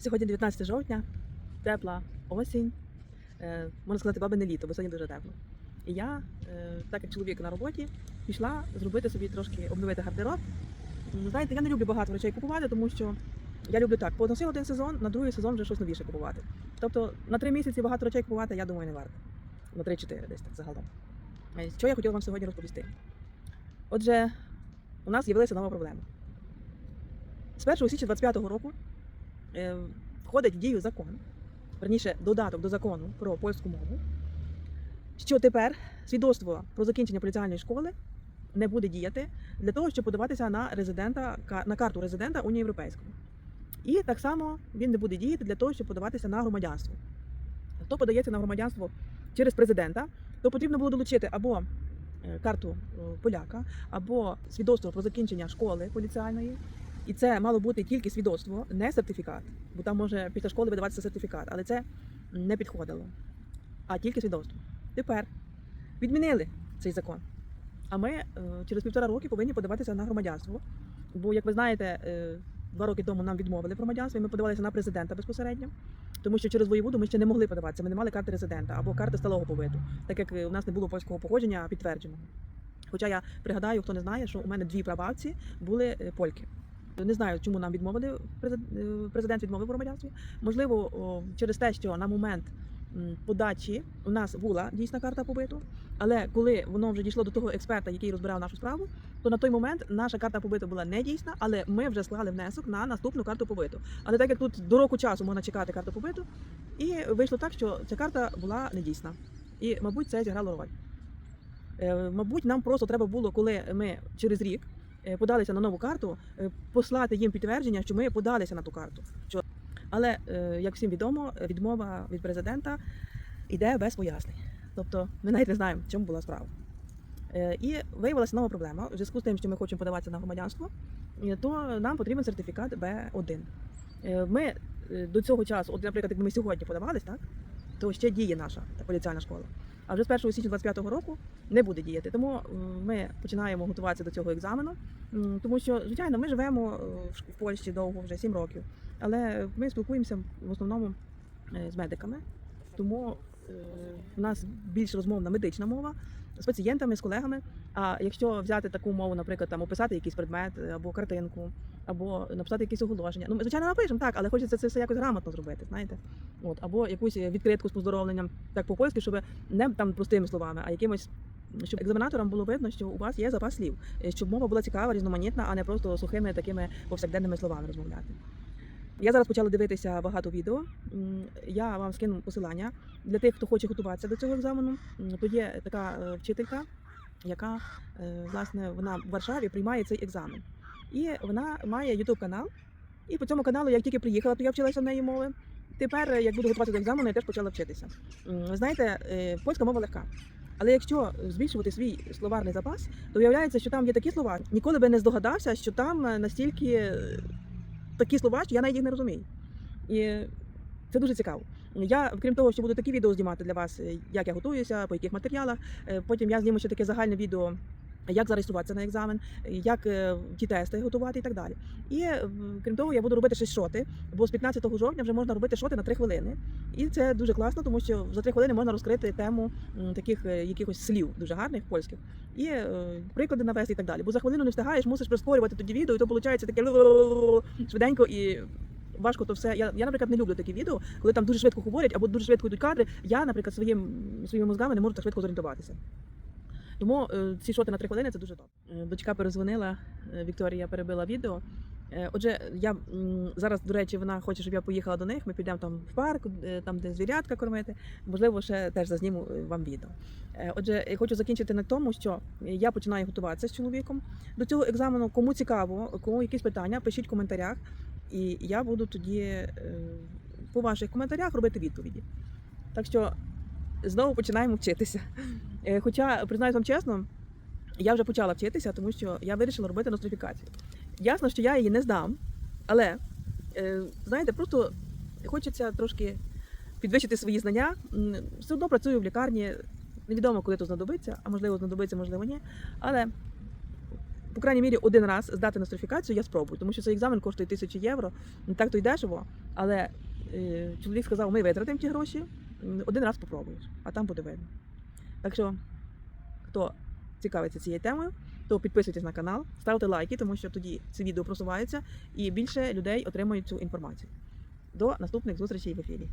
Сьогодні 19 жовтня, тепла осінь. Е, можна сказати, бабине літо, бо сьогодні дуже тепло. І я, е, так як чоловік на роботі, пішла зробити собі трошки обновити гардероб. Знаєте, я не люблю багато речей купувати, тому що я люблю так: поносив один сезон, на другий сезон вже щось новіше купувати. Тобто на три місяці багато речей купувати, я думаю, не варто. На 3-4 десь так загалом. Е, Що я хотіла вам сьогодні розповісти? Отже, у нас з'явилася нова проблема. З 1 січня 25-го року входить в дію закон, верніше додаток до закону про польську мову, що тепер свідоцтво про закінчення поліціальної школи не буде діяти для того, щоб подаватися на резидента на карту резидента Унії Європейської. І так само він не буде діяти для того, щоб подаватися на громадянство. Хто подається на громадянство через президента, то потрібно було долучити або е, карту е, поляка, або свідоцтво про закінчення школи поліціальної. І це мало бути тільки свідоцтво, не сертифікат, бо там може після школи видаватися сертифікат, але це не підходило. А тільки свідоцтво. Тепер відмінили цей закон. А ми е, через півтора роки повинні подаватися на громадянство. Бо, як ви знаєте, е, два роки тому нам відмовили в громадянстві, і ми подавалися на президента безпосередньо, тому що через воєводу ми ще не могли подаватися. Ми не мали карти резидента або карти сталого побиту, так як е, у нас не було польського походження підтвердженого. Хоча я пригадаю, хто не знає, що у мене дві прабабці були польки. Не знаю, чому нам відмовили презид- е, президент відмовив громадянстві. Можливо, через те, що на момент подачі у нас була дійсна карта побиту, але коли воно вже дійшло до того експерта, який розбирав нашу справу, то на той момент наша карта побиту була не дійсна, але ми вже склали внесок на наступну карту побиту. Але так як тут до року часу можна чекати карту побиту, і вийшло так, що ця карта була недійсна. І, мабуть, це зіграло роль. Е, Мабуть, нам просто треба було, коли ми через рік подалися на нову карту, е, послати їм підтвердження, що ми подалися на ту карту. Але, е, як всім відомо, відмова від президента йде без пояснень. Тобто ми навіть не знаємо, в чому була справа. Е, І виявилася нова проблема. У зв'язку з тим, що ми хочемо подаватися на громадянство, е, то нам потрібен сертифікат Б1. Е, Ми е, до цього часу, от, наприклад, якби ми сьогодні подавались, так, то ще діє наша поліціальна школа. А вже з 1 січня 25-го року не буде діяти. Тому е, ми починаємо готуватися до цього екзамену. Тому що, звичайно, ми живемо е, в Польщі довго, вже 7 років. Але ми спілкуємося в основному е, з медиками. Тому у нас більш розмовна медична мова з пацієнтами, з колегами. А якщо взяти таку мову, наприклад, там описати якийсь предмет або картинку, або написати якісь оголошення. Ну, ми, звичайно, напишемо, так, але хочеться це все якось грамотно зробити, знаєте. От, або якусь відкритку з поздоровленням, так по-польськи, щоб не там простими словами, а якимось. Щоб екзаменаторам було видно, що у вас є запас слів, щоб мова була цікава, різноманітна, а не просто сухими такими повсякденними словами розмовляти. Я зараз почала дивитися багато відео. Я вам скину посилання для тих, хто хоче готуватися до цього екзамену. То є така е, вчителька, яка е, власне вона в Варшаві приймає цей екзамен. І вона має youtube канал. І по цьому каналу, як тільки приїхала, то я вчилася в неї мови. Тепер, е, як буду готуватися до екзамену, я теж почала вчитися. Знаєте, е, польська мова легка. Але якщо збільшувати свій словарний запас, то виявляється, що там є такі слова, ніколи би не здогадався, що там е, настільки такі слова, що я навіть їх не розумію. І це дуже цікаво. Я, крім того, що буду такі відео знімати для вас, як я готуюся, по яких матеріалах. Потім я зніму ще таке загальне відео. Як зареєструватися на екзамен, як е, ті тести готувати і так далі. І е, крім того, я буду робити ще шоти, бо з 15 жовтня вже можна робити шоти на 3 хвилини. І це дуже класно, тому що за 3 хвилини можна розкрити тему таких е, якихось слів дуже гарних польських і приклади навести і так далі. Бо за хвилину не встигаєш, мусиш прискорювати тоді відео, і то виходить таке швиденько і. Важко то все. Я, я, наприклад, не люблю такі відео, коли там дуже швидко говорять або дуже швидко йдуть кадри. Я, наприклад, своїм своїми мозгами не можу так швидко зорієнтуватися. Тому е, ці шоти на три хвилини це дуже добре. Е, Дочка перезвонила, е, Вікторія перебила відео. Отже, я зараз, до речі, вона хоче, щоб я поїхала до них. Ми підемо там в парк, там де звірятка кормити. Можливо, ще теж зазніму вам відео. Отже, я хочу закінчити на тому, що я починаю готуватися з чоловіком до цього екзамену. Кому цікаво, кому якісь питання, пишіть в коментарях, і я буду тоді по ваших коментарях робити відповіді. Так що знову починаємо вчитися. Е, Хоча, признаюсь вам чесно, я вже почала вчитися, тому що я вирішила робити нострифікацію. Ясно, що я її не здам, але е, знаєте, просто хочеться трошки підвищити свої знання. Все одно працюю в лікарні. Невідомо, коли то знадобиться, а можливо знадобиться, можливо, ні. Але по крайній мірі, один раз здати нострифікацію, я спробую, тому що цей екзамен коштує тисячу євро. Не так то й дешево, але е, чоловік сказав, ми витратимо ті гроші, один раз попробуєш, а там буде видно. Так що, хто цікавиться цією темою, то підписуйтесь на канал, ставте лайки, тому що тоді це відео просувається і більше людей отримують цю інформацію. До наступних зустрічей в ефірі.